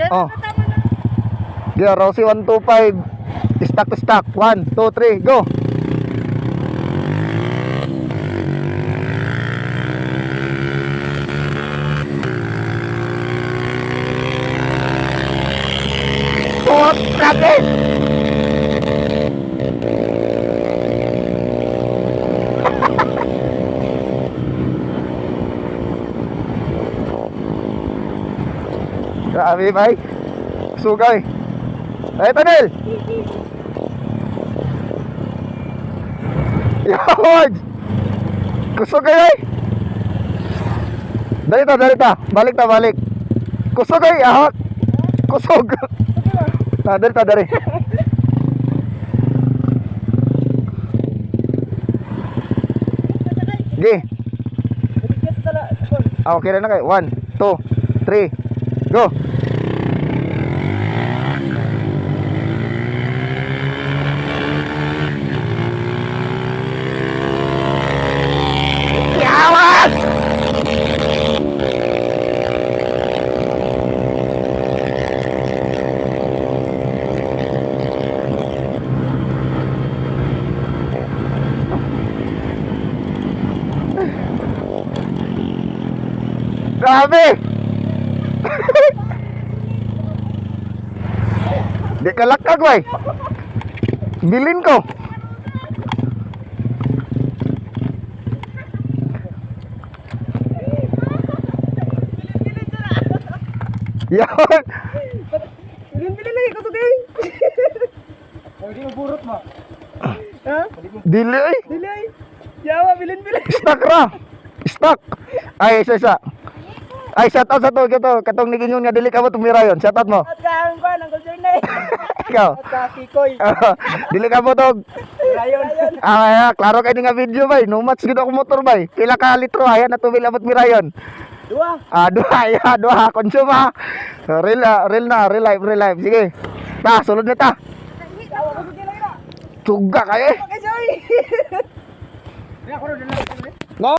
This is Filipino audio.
Oh. Gear, Rossi 125. Stack to stack. 1, 2, 3, go. Oh, traffic! Grabe, bay. Sugay. Ay, Tanil! Yawad! Kusog kayo eh! Dali ta, dali ta. Balik ta, balik. Kusog ay, ahot. Kusog. Ta, dali. Sige. Ah, okay na na kayo. One, two, three, go. Grabe! Di ka lakag, way. Bilin ko. Yan. Bilin-bilin lagi ko tugay. Oh, di mo burot mo. Ha? Dili ay. Dili ay. Yawa, bilin-bilin. Stuck ra. Stuck. Ay, isa isa. Ay, shout out sa to, kato, katong niging yun nga dili ka mo tumira yon. Shout out mo. At kaang ko, nang. Ikaw. Kikoy. dili ka mo to. Rayon. Rayon. Ah, ah, klaro kay nga video bay. No match gid ako motor bay. Pila ka litro ayan na tubil abot mirayon. Dua. Ah, duha ya, duha consume ha. Real, ah, real na, real life, real life. Sige. Ta, sulod na ta. Tuga kay eh.